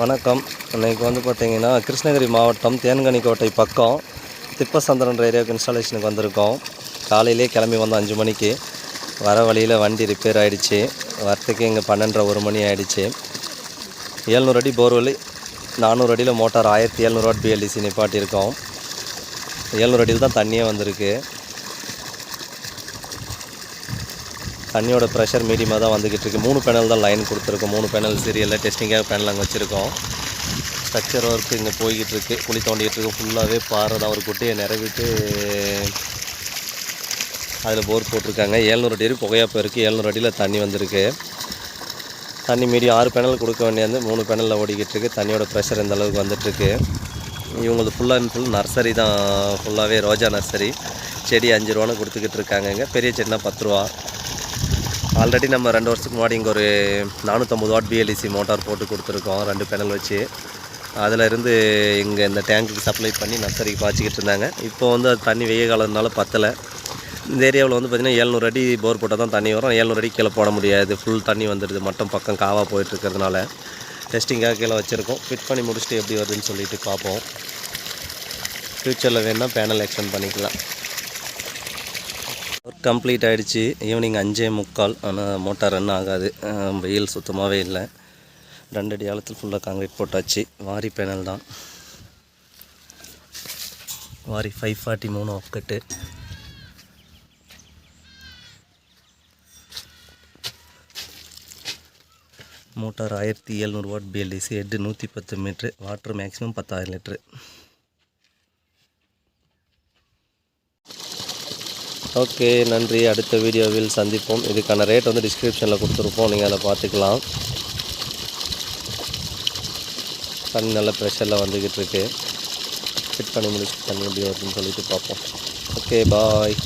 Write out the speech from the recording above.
வணக்கம். இன்னைக்கு வந்து பார்த்தீங்கன்னா கிருஷ்ணகிரி மாவட்டம் தேன்கனிக்கோட்டை பக்கம் திப்பசந்திரன்ற ஏரியாவுக்கு இன்ஸ்டாலேஷனுக்கு வந்திருக்கோம். காலையிலே கிளம்பி வந்தோம் அஞ்சு மணிக்கு. வர வழியில் வண்டி ரிப்பேர் ஆகிடுச்சு வரத்துக்கு இங்கே பன்னெண்டரை ஒரு மணி ஆகிடுச்சு ஏழ்நூறு அடி போர்வெல் நானூறு அடியில் மோட்டார் ஆயிரத்தி எழுநூறுவா பிஎல்டிசி நிப்பாட்டியிருக்கோம். ஏழ்நூறு அடியில் தான் தண்ணியே வந்திருக்கு. தண்ணியோட ப்ரெஷர் மீடியமாக தான் வந்துக்கிட்டு இருக்கு. மூணு பேனல் தான் லைன் கொடுத்துருக்கோம். மூணு பேனல் சீரியலில் டெஸ்டிங்காக பேனல் அங்கே வச்சுருக்கோம். ஸ்ட்ரக்சர் ஒர்க் இங்கே போய்கிட்டு இருக்கு. குழி தோண்டிக்கிட்டு இருக்கு. ஃபுல்லாகவே பாறை தான். ஒரு குட்டியை நிறவிட்டு அதில் போர் போட்டிருக்காங்க. ஏழ்நூறு அடி புகையாக போயிருக்கு. ஏழ்நூறு அடியில் தண்ணி வந்திருக்கு. தண்ணி மீடியம் ஆறு பேனல் கொடுக்க வேண்டியது. மூணு பேனலில் ஓடிக்கிட்டு இருக்கு. தண்ணியோட ப்ரெஷர் இந்த அளவுக்கு வந்துட்டுருக்கு இவங்களுக்கு ஃபுல்லாக அண்ட் ஃபுல் நர்சரி தான். ஃபுல்லாகவே ரோஜா நர்சரி செடி அஞ்சு ரூபான்னு கொடுத்துக்கிட்டு இருக்காங்கங்க பெரிய செடினா பத்து ரூபா. ஆல்ரெடி நம்ம ரெண்டு வருஷத்துக்கு முன்னாடி இங்கே ஒரு நானூற்றம்பது வாட் பிஎல்இசி மோட்டார் போட்டு கொடுத்துருக்கோம் ரெண்டு பேனல் வச்சு. அதில் இருந்து இங்கே இந்த டேங்க்குக்கு சப்ளை பண்ணி நர்சரிக்கு பாய்ச்சிக்கிட்டு இருந்தாங்க. இப்போ வந்து அது தண்ணி வெய்ய காலம்னால பத்தலை. இந்த ஏரியாவில் வந்து பார்த்திங்கன்னா ஏழ்நூறு அடி போர் போட்டால் தான் தண்ணி வரும். ஏழ்நூறு அடி கீழே போட முடியாது. ஃபுல் தண்ணி வந்துடுது. மட்டும் பக்கம் காவாக போயிட்டு இருக்கிறதுனால. டெஸ்டிங்காக கீழே வச்சுருக்கோம். ஃபிட் பண்ணி முடிச்சுட்டு எப்படி வருதுன்னு சொல்லிட்டு பார்ப்போம். ஃப்யூச்சரில் வேணால் பேனல் எக்ஸ்டெண்ட் பண்ணிக்கலாம். ஒர்க் கம்ப்ளீட் ஆகிடுச்சு ஈவினிங் அஞ்சே முக்கால். ஆனால் மோட்டார் ரன் ஆகாது. வெயில் சுத்தமாகவே இல்லை. ரெண்டடி ஆழத்தில் ஃபுல்லாக காங்கிரீட் போட்டாச்சு. வாரி பேனல் தான். வாரி ஃபைவ் ஃபார்ட்டி மூணு ஒக்கட்டு மோட்டார் ஆயிரத்தி எழுநூறு வாட் பிஎல்டிசி ஹெட்டு நூற்றி பத்து மீட்ரு வாட்ரு மேக்ஸிமம் பத்தாயிரம் லிட்ரு ஓகே நன்றி. அடுத்த வீடியோவில் சந்திப்போம். இதுக்கான ரேட் வந்து டிஸ்கிரிப்ஷனில் கொடுத்துருப்போம். நீங்கள் அதை பார்த்துக்கலாம். தண்ணி நல்ல ப்ரெஷரில் வந்துக்கிட்டு இருக்கு. ஃபிட் பண்ணி முடிச்சு தண்ணி எப்படி வருதுன்னு சொல்லிட்டு பார்ப்போம். Okay bye